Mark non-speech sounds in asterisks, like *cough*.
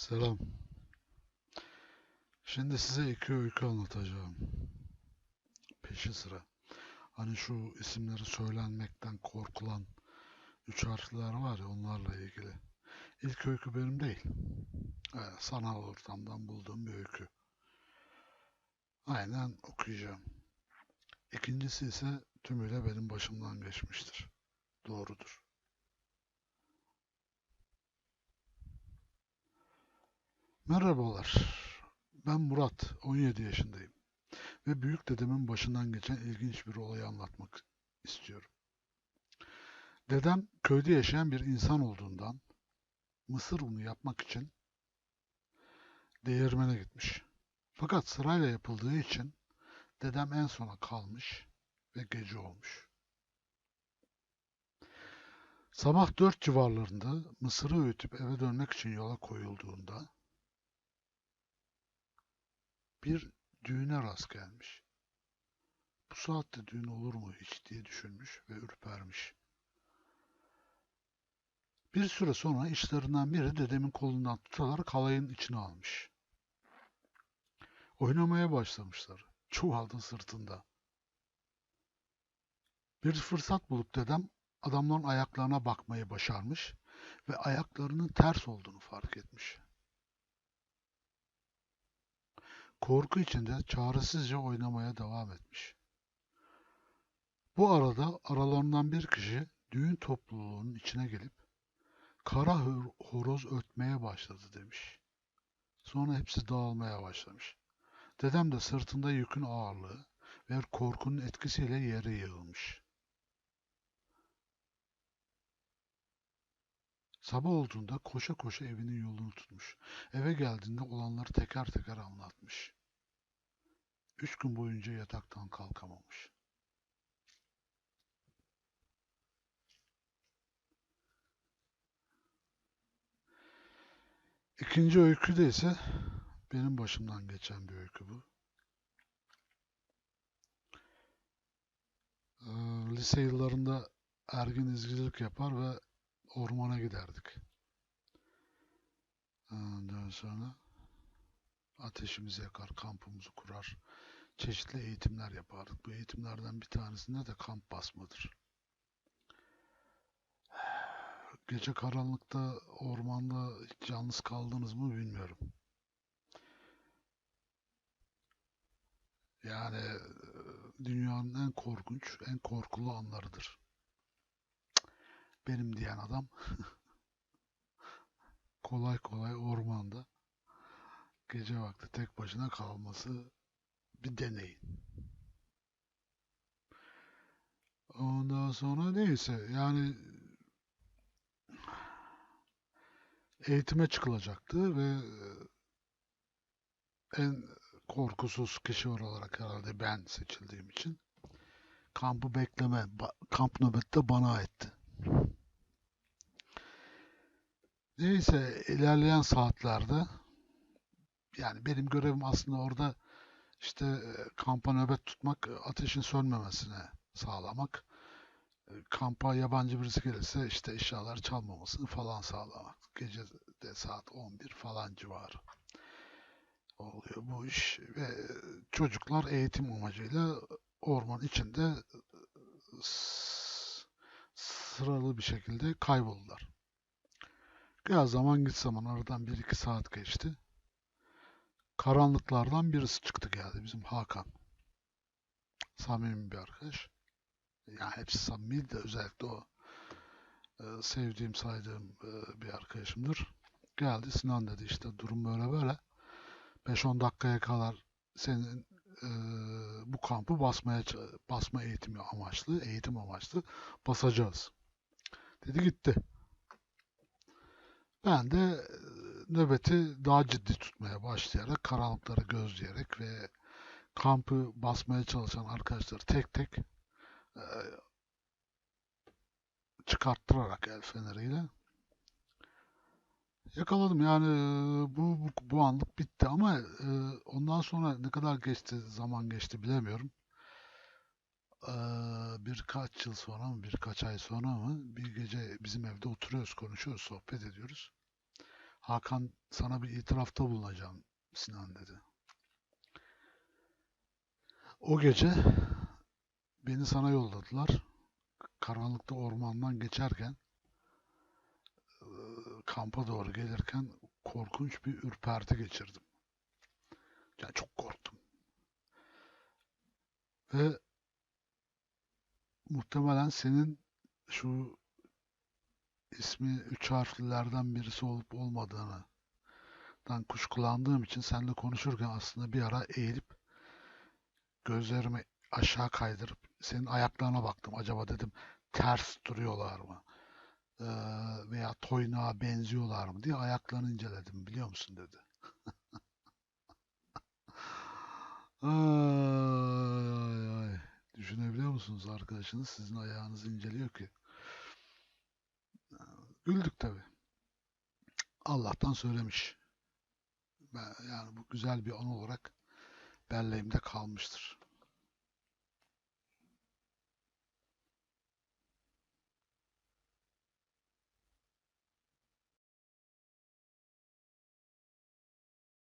Selam. Şimdi size iki öykü anlatacağım. Peşi sıra. Hani şu isimleri söylenmekten korkulan üç harfler var ya onlarla ilgili. İlk öykü benim değil. Sanal ortamdan bulduğum bir öykü. Aynen okuyacağım. İkincisi ise tümüyle benim başımdan geçmiştir. Doğrudur. Merhabalar. Ben Murat, 17 yaşındayım ve büyük dedemin başından geçen ilginç bir olayı anlatmak istiyorum. Dedem köyde yaşayan bir insan olduğundan mısır unu yapmak için değirmene gitmiş. Fakat sırayla yapıldığı için dedem en sona kalmış ve gece olmuş. Sabah dört civarlarında mısırı öğütüp eve dönmek için yola koyulduğunda bir düğüne rast gelmiş. Bu saatte düğün olur mu hiç diye düşünmüş ve ürpermiş. Bir süre sonra işlerinden biri dedemin kolundan tutarak halayın içine almış. Oynamaya başlamışlar. Çuvalda sırtında. Bir fırsat bulup dedem adamların ayaklarına bakmayı başarmış ve ayaklarının ters olduğunu fark etmiş. Korku içinde çaresizce oynamaya devam etmiş. Bu arada aralarından bir kişi düğün topluluğunun içine gelip kara hor- horoz ötmeye başladı demiş. Sonra hepsi dağılmaya başlamış. Dedem de sırtında yükün ağırlığı ve korkunun etkisiyle yere yığılmış. Sabah olduğunda koşa koşa evinin yolunu tutmuş. Eve geldiğinde olanları teker teker anlatmış. Üç gün boyunca yataktan kalkamamış. İkinci öykü de ise benim başımdan geçen bir öykü bu. Ee, lise yıllarında ergin izcilik yapar ve ormana giderdik. Ondan sonra ateşimizi yakar, kampımızı kurar, çeşitli eğitimler yapardık. Bu eğitimlerden bir tanesinde de kamp basmadır. Gece karanlıkta ormanda hiç yalnız kaldınız mı bilmiyorum. Yani e, dünyanın en korkunç, en korkulu anlarıdır. Benim diyen adam *laughs* kolay kolay ormanda gece vakti tek başına kalması bir deney. Ondan sonra neyse yani eğitime çıkılacaktı ve e, en korkusuz kişi olarak herhalde ben seçildiğim için kampı bekleme, kamp nöbeti de bana aitti. Neyse ilerleyen saatlerde yani benim görevim aslında orada işte e, kampa nöbet tutmak, e, ateşin sönmemesine sağlamak. E, Kampa yabancı birisi gelirse işte eşyalar çalmamasını falan sağlamak. Gece de saat 11 falan civarı oluyor bu iş ve çocuklar eğitim amacıyla orman içinde sıralı bir şekilde kayboldular. Gel zaman git zaman aradan 1-2 saat geçti. Karanlıklardan birisi çıktı geldi bizim Hakan. Samimi bir arkadaş. Yani hepsi samimi de özellikle o e, sevdiğim saydığım e, bir arkadaşımdır. Geldi Sinan dedi işte durum böyle böyle. 5-10 dakikaya kadar senin e, bu kampı basmaya basma eğitimi amaçlı, eğitim amaçlı basacağız. Dedi gitti. Ben de e, nöbeti daha ciddi tutmaya başlayarak, karanlıkları gözleyerek ve kampı basmaya çalışan arkadaşları tek tek e, çıkarttırarak el feneriyle yakaladım. Yani e, bu, bu, bu anlık bitti ama e, ondan sonra ne kadar geçti, zaman geçti bilemiyorum. Birkaç yıl sonra mı, birkaç ay sonra mı bir gece bizim evde oturuyoruz, konuşuyoruz, sohbet ediyoruz. Hakan sana bir itirafta bulunacağım Sinan dedi. O gece beni sana yolladılar. Karanlıkta ormandan geçerken kampa doğru gelirken korkunç bir ürperti geçirdim. Yani çok korktum. Ve muhtemelen senin şu ismi üç harflilerden birisi olup olmadığını dan kuşkulandığım için seninle konuşurken aslında bir ara eğilip gözlerimi aşağı kaydırıp senin ayaklarına baktım. Acaba dedim ters duruyorlar mı? Ee, veya toynağa benziyorlar mı diye ayaklarını inceledim biliyor musun dedi. Ay, *laughs* ay. Düşünebiliyor musunuz arkadaşınız sizin ayağınızı inceliyor ki. Güldük tabii. Allah'tan söylemiş. Ben, yani bu güzel bir an olarak belleğimde kalmıştır.